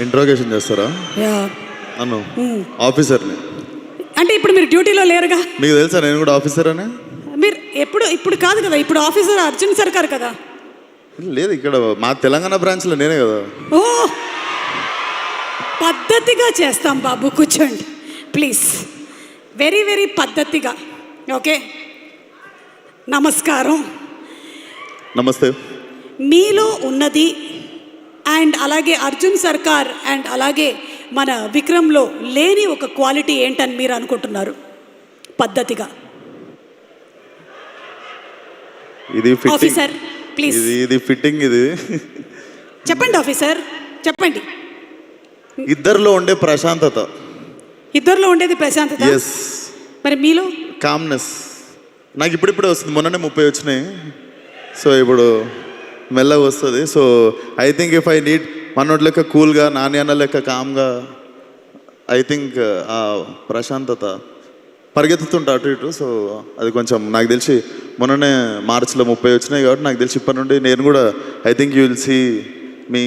Interrogation చేస్తారా? Yeah. నన్ను? ఆఫీసర్ని. అంటే ఇప్పుడు మీరు డ్యూటీలో లేరుగా? మీకు తెలుసా నేను కూడా ఆఫీసర్ అని మీరు ఎప్పుడు ఇప్పుడు కాదు కదా ఇప్పుడు ఆఫీసర్ అర్జున్ సర్కార్ కదా? లేదు ఇక్కడ మా తెలంగాణ బ్రాంచ్లో నేనే కదా. ఓ! పద్ధతిగా చేస్తాం బాబు కూర్చోండి. ప్లీజ్. వెరీ వెరీ పద్ధతిగా. ఓకే? నమస్కారం. నమస్తే. మీలో ఉన్నది అండ్ అలాగే అర్జున్ సర్కార్ అండ్ అలాగే మన విక్రమ్లో లేని ఒక క్వాలిటీ ఏంటని మీరు అనుకుంటున్నారు? పద్ధతిగా. ఇది ఆఫీసర్ ప్లీజ్ ఇది ఇది ఫిట్టింగ్ ఇది. చెప్పండి ఆఫీసర్ చెప్పండి. ఇద్దరిలో ఉండే ప్రశాంతత. ఇద్దరిలో ఉండేది ప్రశాంతత? ఎస్ మరి మీలో? కామ్నెస్ నాకు ఇప్పుడిప్పుడే వస్తుంది. మొన్ననే ముప్పై వచ్చినాయి. సో ఇప్పుడు మెల్లగా వస్తుంది. So I think if I need మనోటి లెక్క కూల్గా నాని అన్న లెక్క కామ్గా ఐ థింక్ ఆ ప్రశాంతత పరిగెత్తుతుంటా అటు ఇటు. సో అది కొంచెం నాకు తెలిసి మొన్ననే మార్చిలో ముప్పై వచ్చినాయి కాబట్టి నాకు తెలిసి ఇప్పటి నుండి నేను కూడా I think you will see me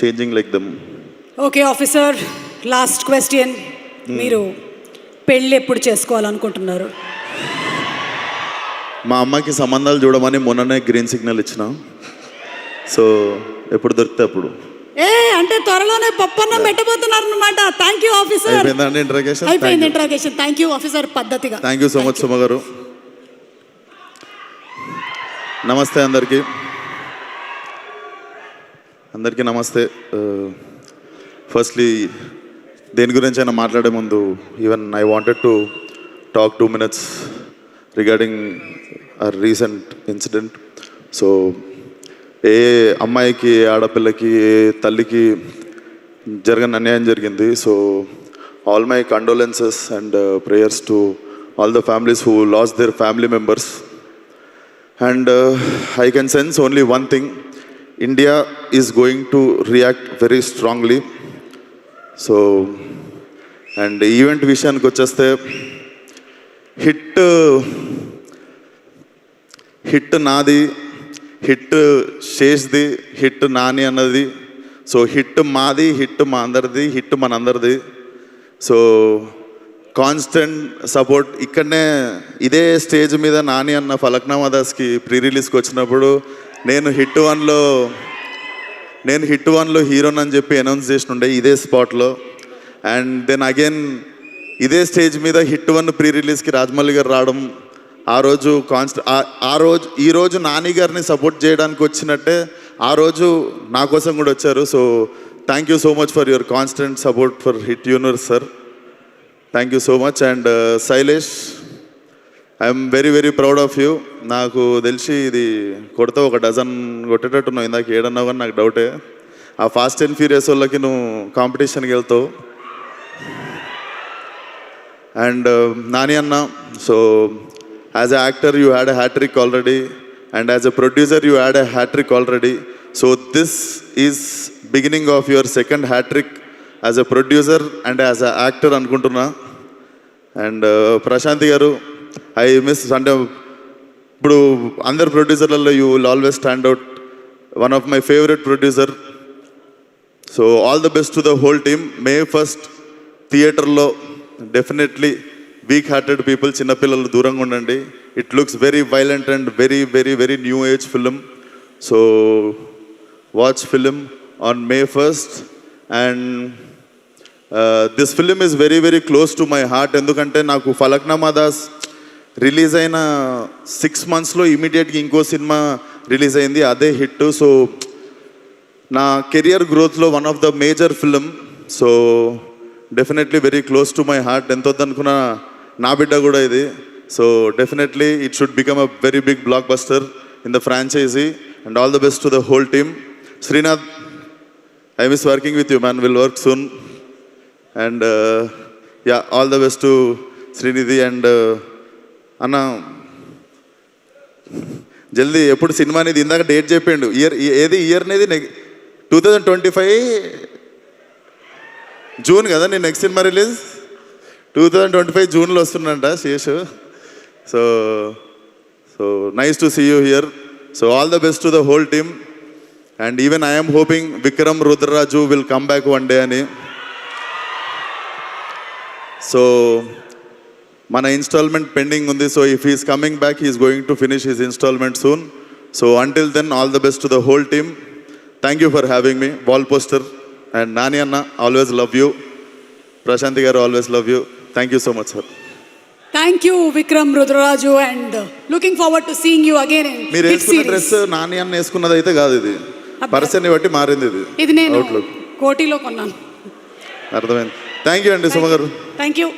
changing like them okay officer last question మీరు పెళ్ళి ఎప్పుడు చేసుకోవాలనుకుంటున్నారు? మా అమ్మకి సంబంధాలు చూడమని మొన్ననే గ్రీన్ సిగ్నల్ ఇచ్చిన. సో ఎప్పుడు దొరికితే అప్పుడు. ఏ అంటే త్వరలోనే పప్పన్నం పెట్టబోతున్నారు అనమాట థ్యాంక్ యూ ఆఫీసర్ అయిపోయిందండి ఇంట్రగేషన్ అయిపోయింది ఇంట్రాగేషన్ థ్యాంక్ యూ ఆఫీసర్ పద్ధతిగా. Thank you so much Suma garu నమస్తే అందరికీ. అందరికీ నమస్తే. ఫస్ట్లీ దేని గురించి అయినా మాట్లాడే ముందు even I wanted to talk two minutes regarding a recent incident so ఏ అమ్మాయికి ఆడపిల్లకి ఏ తల్లికి జరగని అన్యాయం జరిగింది. So all my condolences and prayers to all the families who lost their family members and I can sense only one thing India is going to react very strongly so and event విషయానికి వచ్చేస్తే hit hit నాది hit శేష్ది hit Nani అన్నది. So hit మాది hit మా అందరిది hit మనందరిది. So constant support ఇక్కడనే ఇదే స్టేజ్ మీద నాని అన్న ఫలక్నామా దాస్కి ప్రీ రిలీజ్కి వచ్చినప్పుడు నేను హిట్ వన్లో నేను హిట్ వన్లో హీరోన్ అని చెప్పి అనౌన్స్ చేసినుండే ఇదే స్పాట్లో. అండ్ దెన్ అగైన్ ఇదే స్టేజ్ మీద హిట్ వన్ ప్రీ రిలీజ్కి రాజమౌళి గారు రావడం ఆ రోజు కాన్స్ట ఆ- రోజు ఈ రోజు నాని గారిని సపోర్ట్ చేయడానికి వచ్చినట్టే ఆ రోజు నా కోసం కూడా వచ్చారు. So thank you so much for your constant support for HIT universe sir thank you so much and Sailesh I'm very very proud of you నాకు తెలిసి ఇది కొడితే ఒక డజన్ కొట్టేటట్టున్నావు ఇందాక ఏడన్నావు కానీ నాకు డౌటే ఆ ఫాస్ట్ అండ్ ఫ్యూరియస్ వాళ్ళకి నువ్వు కాంపిటీషన్కి వెళ్తావు. అండ్ uh, నాని అన్న so as a actor you had a hattrick already and as a producer you had a hattrick already so this is beginning of your second hattrick as a producer and as a actor అనుకుంటున్నా. And Prashanti garu I miss అంటే ఇప్పుడు అందరు ప్రొడ్యూసర్లలో you will always stand out one of my favourite producer so all the best to the whole team May first థియేటర్లో definitely week hearted people చిన్నపిల్లలు దూరంగా ఉండండి. It looks very violent and very very very new age film so watch film on May first and this film is very very close to my heart ఎందుకంటే నాకు Falaknuma Das release అయిన six మంత్స్లో ఇమీడియట్గా ఇంకో cinema release అయింది అదే hit. So నా career గ్రోత్లో one of the major film so definitely very close to my heart ఎంత వద్దనుకున్నా నా బిడ్డ కూడా ఇది. So definitely it should become a very big blockbuster in the franchise and all the best to the whole team Srinath I miss working with you man will work soon and yeah all the best to Srinidhi and అన్న జల్దీ ఎప్పుడు cinema అనేది ఇందాక date చెప్పిండు. Year ఏది year అనేది two thousand twenty five June కదా నేను next cinema release two thousand twenty five జూన్లో వస్తుందంట Sesh. So so nice to see you here so all the best to the whole team and even I'm hoping Vikram Rudraraju will come back one day అని. So మన instalment pending ఉంది. So if is coming back is going to finish his instalment soon so until then all the best to the whole team thank you for having me wall poster and Nani అన్న always love you Prashanti garu always love you thank you so much sir thank you Vikram Rudraraju and looking forward to seeing you again మీరు వేసుకున్న dress Nani అన్న వేసుకున్నది అయితే కాదు ఇది. పరిస్థితిని బట్టి మారింది ఇది. ఇది నేను కోటిలో కొన్నాను. అర్థమైంది. థ్యాంక్ యూ అండి Suma garu thank you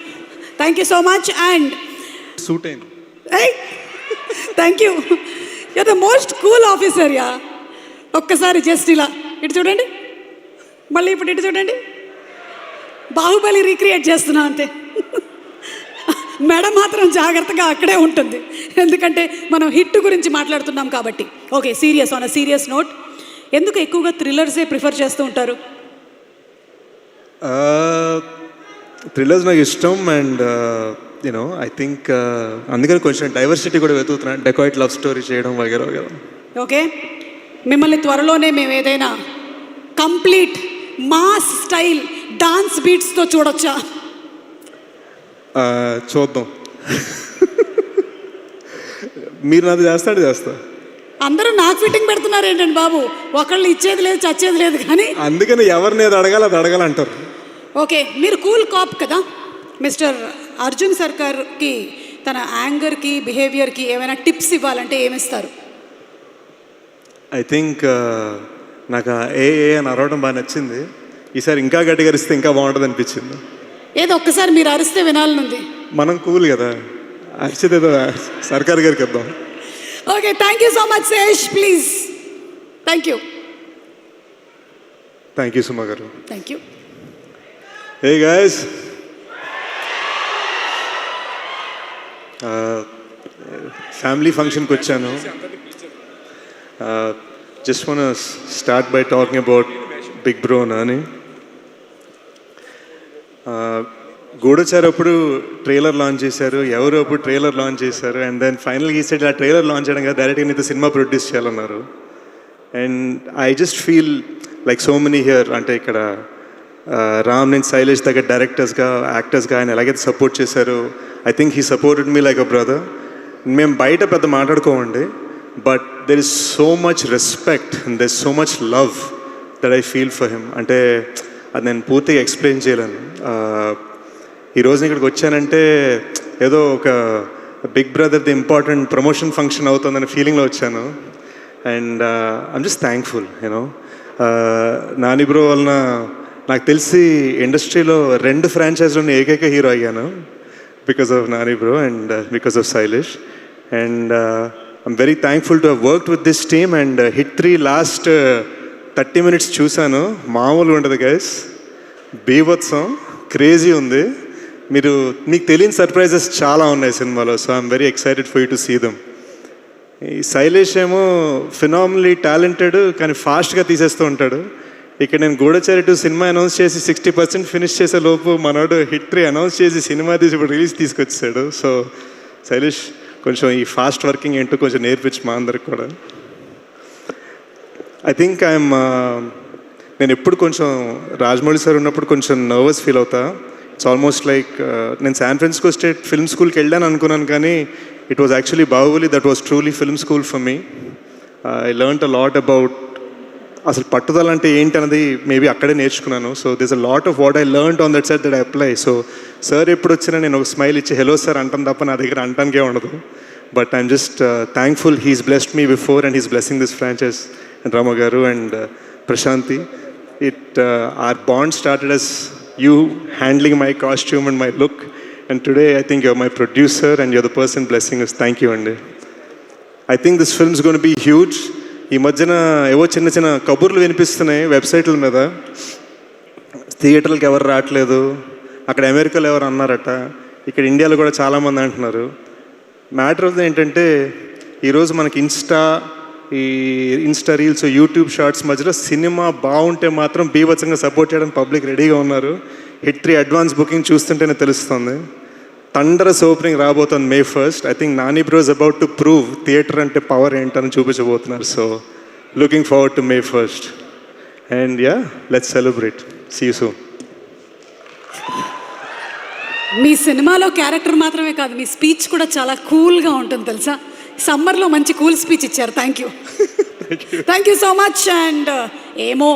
thank you so much and suit అయింది thank you you the most cool officer yeah ఒక్కసారి జస్ట్ ఇలా. ఇటు చూడండి. మళ్ళీ ఇప్పుడు ఇటు చూడండి. బాహుబలి రీక్రియేట్ చేస్తున్నా అంతే మెడ మాత్రం జాగ్రత్తగా అక్కడే ఉంటుంది. ఎందుకంటే మనం హిట్ గురించి మాట్లాడుతున్నాం కాబట్టి. Okay serious on serious note ఎందుకు ఎక్కువగా థ్రిల్లర్సే ప్రిఫర్ చేస్తూ ఉంటారు? థ్రిల్లర్స్ నాకు ఇష్టం అండ్ యూనో ఐ థింక్ అందుకని కొంచెం డైవర్సిటీ కూడా వెతుకుతున్నాను డెకాయిట్ లవ్ స్టోరీ చేయడం వగేరా వగేరా. ఓకే మిమ్మల్ని త్వరలోనే మేము ఏదైనా కంప్లీట్ మాస్ స్టైల్ డాన్స్ బీట్స్తో చూడొచ్చా? చూద్దాం. మీరు నాది చేస్తాడు చేస్తా. అందరూ నాకు ఫిట్టింగ్ పెడుతున్నారు ఏంటండి బాబు? ఒకళ్ళు ఇచ్చేది లేదు చచ్చేది లేదు కానీ. అందుకని ఎవరిని ఏది అడగాలి అది అడగాలంటారు. ఓకే మీరు కూల్ కాప్ కదా? మిస్టర్ అర్జున్ సర్కార్కి తన యాంగర్కి బిహేవియర్కి ఏమైనా టిప్స్ ఇవ్వాలంటే ఏమిస్తారు? ఐ థింక్ నాకు ఏ ఏ అని అరవడం బాగా నచ్చింది. ఈసారి ఇంకా గట్టిగా అరిస్తే ఇంకా బాగుంటుంది అనిపించింది ఏదో ఒక్కసారి మీరు అరిస్తే వినాలనుంది. మనం కూల్ కదా. అరిచేది ఏదో సర్కార్ గారికి ఇద్దాం. Okay thank you so much Sesh please thank you thank you Suma garu. Thank you Hey guys. Family ఫంక్షన్కి వచ్చాను. Just wanna start by talking about big bro అని గూఢచారు అప్పుడు ట్రైలర్ లాంచ్ చేశారు ఎవరు అప్పుడు ట్రైలర్ లాంచ్ చేశారు అండ్ దెన్ ఫైనల్ ఈ side ఆ ట్రైలర్ లాంచ్ చేయడం కదా డైరెక్ట్గా నీతో సినిమా ప్రొడ్యూస్ చేయాలన్నారు. And I just feel like so many here అంటే ఇక్కడ రామ్ నేను శైలేష్ దగ్గర డైరెక్టర్స్గా యాక్టర్స్గా ఆయన ఎలాగైతే సపోర్ట్ చేశారు I think he supported me like a brother మేము బయట పెద్ద మాట్లాడుకోమండి but there is so much respect and there so much love that I feel for him అంటే అది నేను పూర్తిగా ఎక్స్ప్లెయిన్ చేయలేను. ఈరోజు ఈ ఇక్కడికి వచ్చానంటే ఏదో ఒక big brother the important promotion function అవుతుందనే ఫీలింగ్లో వచ్చాను. And I'm just thankful you know Nani bro వలన నాకు తెలిసి ఇండస్ట్రీలో రెండు ఫ్రాంచైజ్లోని ఏకైక హీరో అయ్యాను. Because of Nani bro and because of Sailesh and I'm very thankful to work with this team and HIT three last thirty minutes చూశాను. మామూలుగా ఉంటుంది గైస్ బీభత్సం క్రేజీ ఉంది. మీరు మీకు తెలియని సర్ప్రైజెస్ చాలా ఉన్నాయి సినిమాలో so I'm very excited for you to see them ఈ శైలేష్ ఏమో ఫినామినలీ టాలెంటెడ్ కానీ ఫాస్ట్గా తీసేస్తూ ఉంటాడు. ఇక్కడ నేను గూఢచారి టూ సినిమా అనౌన్స్ చేసి సిక్స్టీ పర్సెంట్ ఫినిష్ చేసే లోపు మనోడు హిట్ త్రీ అనౌన్స్ చేసి సినిమా తీసి ఇప్పుడు రిలీజ్ తీసుకొచ్చాడు. సో శైలేష్ కొంచెం ఈ ఫాస్ట్ వర్కింగ్ ఏంటో కొంచెం నేర్పించు మా అందరికి కూడా. ఐ థింక్ ఐఎమ్ నేను ఎప్పుడు కొంచెం రాజమౌళి సార్ ఉన్నప్పుడు కొంచెం నర్వస్ ఫీల్ అవుతా. ఇట్స్ ఆల్మోస్ట్ లైక్ నేను శాన్ ఫ్రాన్సిస్కో స్టేట్ ఫిల్మ్ స్కూల్కి వెళ్ళాను అనుకున్నాను కానీ it was actually Baahubali that was truly film school for me I learnt a lot about అసలు పట్టుదల అంటే ఏంటి అన్నది మేబీ అక్కడే నేర్చుకున్నాను. So this a lot of what I learn on that set that I apply so sir ఎప్పుడు వచ్చినా నేను ఒక స్మైల్ ఇచ్చి హలో సార్ అంటాను తప్ప నా దగ్గర అంటానికే ఉండదు. But I'm just thankful he's blessed me before and he's blessing this franchise and Rama garu and Prashanti it are bond started as you costume my costume and my look and today I think producer my producer and person the person Thank you, thank you అండి I think is films gonna be huge ఈ మధ్యన ఏవో చిన్న చిన్న కబుర్లు వినిపిస్తున్నాయి వెబ్సైట్ల మీద. థియేటర్లకు ఎవరు రావట్లేదు. అక్కడ అమెరికాలో ఎవరు అన్నారట. ఇక్కడ ఇండియాలో కూడా చాలామంది అంటున్నారు. మ్యాటర్ ఆఫ్ ఏంటంటే ఈరోజు మనకి ఇన్స్టా ఈ ఇన్స్టా రీల్స్ యూట్యూబ్ షార్ట్స్ మధ్యలో సినిమా బాగుంటే మాత్రం బీభత్సంగా సపోర్ట్ చేయడానికి పబ్లిక్ రెడీగా ఉన్నారు. హిట్ త్రీ అడ్వాన్స్ బుకింగ్ చూస్తుంటేనే తెలుస్తుంది. థండరస్ ఓపెనింగ్ రాబోతుంది May first I think Nani bros about to prove theatre అంటే పవర్ ఏంటని చూపించబోతున్నారు. So looking forward to May first and yeah let's celebrate see soon మీ సినిమాలో character మాత్రమే కాదు మీ స్పీచ్ కూడా చాలా కూల్గా ఉంటుంది తెలుసా? సమ్మర్లో మంచి కూల్ స్పీచ్ ఇచ్చారు. Thank you thank you so much and ఏమో